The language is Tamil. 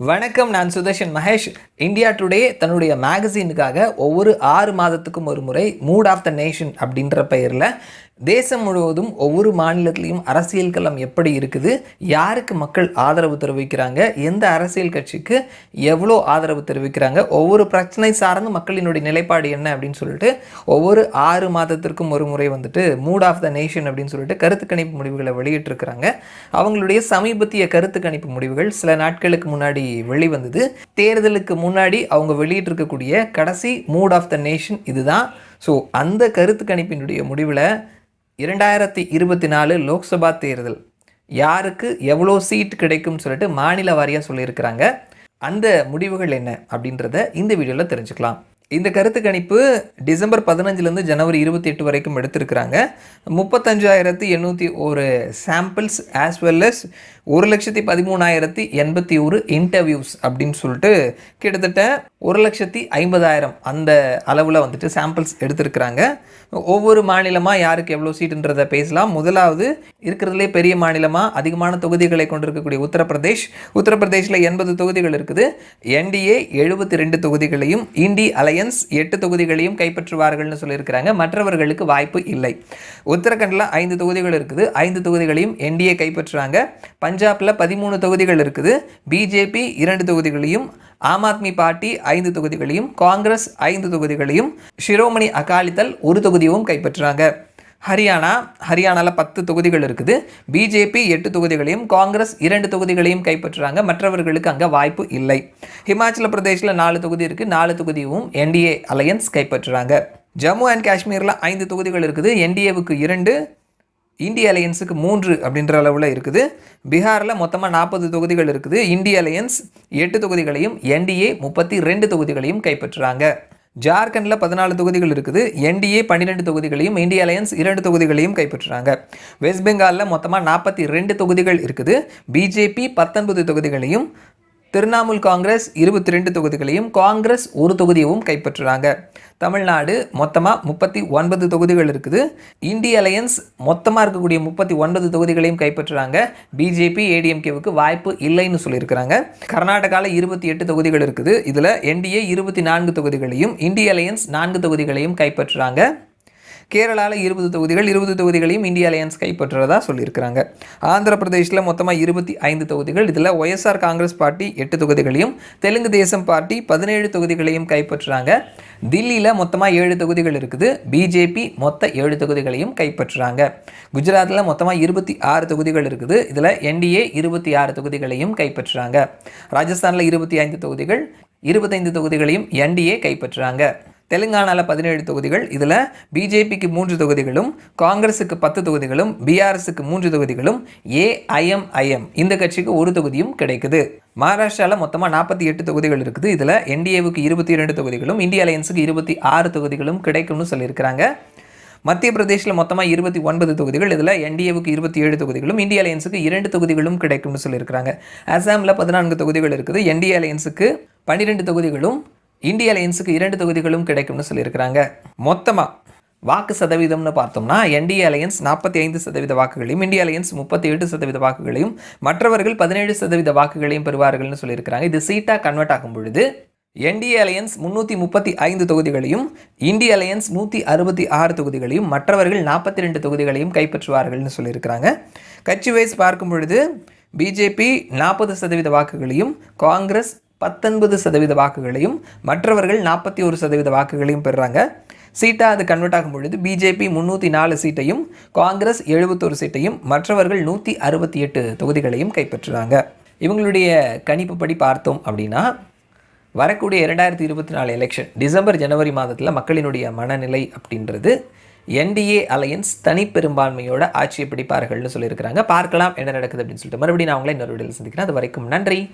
வணக்கம் நான் சுதர்ஷன் மகேஷ். இந்தியா டுடே தன்னுடைய மேகசினுக்காக ஒவ்வொரு ஆறு மாதத்துக்கும் ஒரு முறை மூட் ஆஃப் த நேஷன் அப்படின்ற பெயரில் தேசம் முழுவதும் ஒவ்வொரு மாநிலத்திலையும் அரசியல் களம் எப்படி இருக்குது? யாருக்கு மக்கள் ஆதரவு தெரிவிக்கிறாங்க? எந்த அரசியல் கட்சிக்கு எவ்வளோ ஆதரவு தெரிவிக்கிறாங்க? ஒவ்வொரு பிரச்சனை சார்ந்து மக்களினுடைய நிலைப்பாடு என்ன அப்படின்னு சொல்லிட்டு ஒவ்வொரு ஆறு மாதத்திற்கும் ஒரு முறை வந்துட்டு மூட் ஆஃப் த நேஷன் அப்படின்னு சொல்லிட்டு கருத்து கணிப்பு முடிவுகளை வெளியிட்டிருக்கிறாங்க. அவங்களுடைய சமீபத்திய கருத்து கணிப்பு முடிவுகள் சில நாட்களுக்கு முன்னாடி வெளிவந்தது. தேர்தலுக்கு முன்னாடி அவங்க வெளியிட்டிருக்கக்கூடிய கடைசி மூட் ஆஃப் த நேஷன் இதுதான். ஸோ அந்த கருத்து கணிப்பினுடைய முடிவில் இரண்டாயிரத்தி இருபத்தி நாலு லோக்சபா தேர்தல். யாருக்கு எவ்வளோ சீட் கிடைக்கும்னு சொல்லிட்டு மாநில வாரியாக சொல்லியிருக்கிறாங்க. அந்த முடிவுகள் என்ன அப்படின்றத இந்த வீடியோவில் தெரிஞ்சுக்கலாம். இந்த கருத்து கணிப்பு டிசம்பர் பதினஞ்சுலேருந்து ஜனவரி இருபத்தி எட்டு வரைக்கும் எடுத்திருக்கிறாங்க. முப்பத்தஞ்சாயிரத்தி எண்ணூற்றி ஒரு சாம்பிள்ஸ் ஆஸ் வெல் அஸ் ஒரு லட்சத்தி பதிமூணாயிரத்தி எண்பத்தி ஒரு இன்டர்வியூஸ் அப்படின்னு சொல்லிட்டு கிட்டத்தட்ட ஒரு லட்சத்தி ஐம்பதாயிரம் அந்த அளவில் வந்துட்டு சாம்பிள்ஸ் எடுத்திருக்கிறாங்க. ஒவ்வொரு மாநிலமாக யாருக்கு எவ்வளோ சீட்டுன்றதை பேசலாம். முதலாவது இருக்கிறதுலே பெரிய மாநிலமாக அதிகமான தொகுதிகளை கொண்டிருக்கக்கூடிய உத்தரப்பிரதேஷ். உத்தரப்பிரதேஷில் எண்பது தொகுதிகள் இருக்குது. என்டிஏ எழுபத்தி ரெண்டு தொகுதிகளையும் இண்டி அலையன்ஸ் எட்டு தொகுதிகளையும் கைப்பற்றுவார்கள்னு சொல்லியிருக்கிறாங்க. மற்றவர்களுக்கு வாய்ப்பு இல்லை. உத்தரகண்டில் ஐந்து தொகுதிகள் இருக்குது. ஐந்து தொகுதிகளையும் என்டிஏ கைப்பற்றுறாங்க. பஞ்சாபில் பதிமூணு தொகுதிகள் இருக்குது. பிஜேபி இரண்டு தொகுதிகளையும் ஆம் ஆத்மி பார்ட்டி ஐந்து தொகுதிகளையும் காங்கிரஸ் ஐந்து தொகுதிகளையும் ஷிரோமணி அகாலிதள் ஒரு தொகுதியும் கைப்பற்றுறாங்க. ஹரியானா ஹரியானாவில் பத்து தொகுதிகள் இருக்குது. பிஜேபி எட்டு தொகுதிகளையும் காங்கிரஸ் இரண்டு தொகுதிகளையும் கைப்பற்றுறாங்க. மற்றவர்களுக்கு அங்கே வாய்ப்பு இல்லை. ஹிமாச்சல பிரதேசில் நாலு தொகுதி இருக்குது நாலு தொகுதியும் என்டிஏ அலையன்ஸ் கைப்பற்றுறாங்க. ஜம்மு அண்ட் காஷ்மீரில் ஐந்து தொகுதிகள் இருக்குது. என்டிஏவுக்கு இரண்டு இந்திய அலையன்ஸுக்கு மூன்று அப்படின்ற அளவில் இருக்குது. பீகாரில் மொத்தமாக நாற்பது தொகுதிகள் இருக்குது. இந்திய அலையன்ஸ் எட்டு தொகுதிகளையும் என்டிஏ முப்பத்தி ரெண்டு தொகுதிகளையும் கைப்பற்றுறாங்க. ஜார்க்கண்டில் பதினாலு தொகுதிகள் இருக்குது. என்டிஏ பன்னிரெண்டு தொகுதிகளையும் இந்திய அலையன்ஸ் இரண்டு தொகுதிகளையும் கைப்பற்றுறாங்க. வெஸ்ட் பெங்காலில் மொத்தமாக நாற்பத்தி ரெண்டு தொகுதிகள் இருக்குது. பிஜேபி பத்தொன்பது தொகுதிகளையும் திரிணாமுல் காங்கிரஸ் இருபத்தி ரெண்டு தொகுதிகளையும் காங்கிரஸ் ஒரு தொகுதியவும் கைப்பற்றுறாங்க. தமிழ்நாடு மொத்தமாக முப்பத்தி ஒன்பது தொகுதிகள் இருக்குது. இந்திய அலையன்ஸ் மொத்தமாக இருக்கக்கூடிய முப்பத்தி ஒன்பது தொகுதிகளையும் கைப்பற்றுறாங்க. பிஜேபி ஏடிஎம்கேவுக்கு வாய்ப்பு இல்லைன்னு சொல்லியிருக்கிறாங்க. கர்நாடகாவில் இருபத்தி எட்டு தொகுதிகள் இருக்குது. இதில் என்டிஏ இருபத்தி நான்கு தொகுதிகளையும் இந்திய அலையன்ஸ் நான்கு தொகுதிகளையும் கைப்பற்றுறாங்க. கேரளாவில் இருபது தொகுதிகள் இருபது தொகுதிகளையும் இந்திய அலையன்ஸ் கைப்பற்றுறதா சொல்லியிருக்கிறாங்க. ஆந்திர பிரதேசில் மொத்தமாக இருபத்தி ஐந்து தொகுதிகள். இதில் ஒய்எஸ்ஆர் காங்கிரஸ் பார்ட்டி எட்டு தொகுதிகளையும் தெலுங்கு தேசம் பார்ட்டி பதினேழு தொகுதிகளையும் கைப்பற்றுறாங்க. தில்லியில் மொத்தமாக ஏழு தொகுதிகள் இருக்குது. பிஜேபி மொத்த ஏழு தொகுதிகளையும் கைப்பற்றுறாங்க. குஜராத்தில் மொத்தமாக இருபத்தி ஆறு தொகுதிகள் இருக்குது. இதில் என்டிஏ இருபத்தி ஆறு தொகுதிகளையும் கைப்பற்றுறாங்க. ராஜஸ்தானில் இருபத்தி ஐந்து தொகுதிகள் இருபத்தைந்து தொகுதிகளையும் என்டிஏ கைப்பற்றுறாங்க. தெலுங்கானாவில் பதினேழு தொகுதிகள் இதில் பிஜேபிக்கு மூன்று தொகுதிகளும் காங்கிரஸுக்கு பத்து தொகுதிகளும் பிஆர்எஸுக்கு மூன்று தொகுதிகளும் ஏஐஎம்ஐஎம் இந்த கட்சிக்கு ஒரு தொகுதியும் கிடைக்குது. மகாராஷ்டிராவில் மொத்தமாக நாற்பத்தி எட்டு தொகுதிகள் இருக்குது. இதில் என்டிஏவுக்கு இருபத்தி இரண்டு தொகுதிகளும் இந்திய அலையன்ஸுக்கு இருபத்தி ஆறு தொகுதிகளும் கிடைக்கும்னு சொல்லியிருக்கிறாங்க. மத்திய பிரதேசில் மொத்தமாக இருபத்தி ஒன்பது தொகுதிகள் இதில் என்டிஏவுக்கு இருபத்தி ஏழு தொகுதிகளும் இந்திய அலையன்ஸுக்கு இரண்டு தொகுதிகளும் கிடைக்கும்னு சொல்லியிருக்கிறாங்க. அசாமில் பதினான்கு தொகுதிகள் இருக்குது. என்டிஏ அலையன்ஸுக்கு பன்னிரெண்டு தொகுதிகளும் இந்திய அலையன்ஸுக்கு இரண்டு தொகுதிகளும் கிடைக்கும்னு சொல்லியிருக்கிறாங்க. மொத்தமாக வாக்கு சதவீதம்னு பார்த்தோம்னா என்டிஏ அலையன்ஸ் நாற்பத்தி ஐந்து சதவீத வாக்குகளையும் இந்திய அலையன்ஸ் முப்பத்தி எட்டு சதவீத வாக்குகளையும் மற்றவர்கள் பதினேழு சதவீத வாக்குகளையும் பெறுவார்கள்னு சொல்லியிருக்கிறாங்க. இது சீட்டாக கன்வெர்ட் ஆகும் பொழுது என்டிஏ அலையன்ஸ் முந்நூற்றி முப்பத்தி ஐந்து தொகுதிகளையும் இந்திய அலையன்ஸ் நூற்றி அறுபத்தி ஆறு தொகுதிகளையும் மற்றவர்கள் நாற்பத்தி ரெண்டு தொகுதிகளையும் கைப்பற்றுவார்கள்னு சொல்லியிருக்கிறாங்க. கட்சி வைஸ் பார்க்கும் பொழுது பிஜேபி நாற்பது சதவீத வாக்குகளையும் காங்கிரஸ் பத்தொன்பது சதவீத வாக்குகளையும் மற்றவர்கள் நாற்பத்தி ஒரு சதவீத வாக்குகளையும் பெறுறாங்க சீட்டாக அது கன்வெர்ட் ஆகும் பொழுது பிஜேபி முந்நூற்றி நாலு சீட்டையும் காங்கிரஸ் எழுபத்தொரு சீட்டையும் மற்றவர்கள் நூற்றி அறுபத்தி எட்டு தொகுதிகளையும் கைப்பற்றுறாங்க. இவங்களுடைய கணிப்புப்படி பார்த்தோம் அப்படின்னா வரக்கூடிய இரண்டாயிரத்தி இருபத்தி நாலு எலெக்ஷன் டிசம்பர் ஜனவரி மாதத்தில் மக்களினுடைய மனநிலை அப்படின்றது என்டிஏ அலையன்ஸ் தனிப்பெரும்பான்மையோட ஆட்சியை பிடிப்பார்கள்னு சொல்லியிருக்கிறாங்க. பார்க்கலாம் என்ன நடக்குது அப்படின்னு சொல்லிட்டு மறுபடியும் நான் அவங்களே இன்னொரு வீடியோவில் சந்திக்கிறேன். அது வரைக்கும் நன்றி.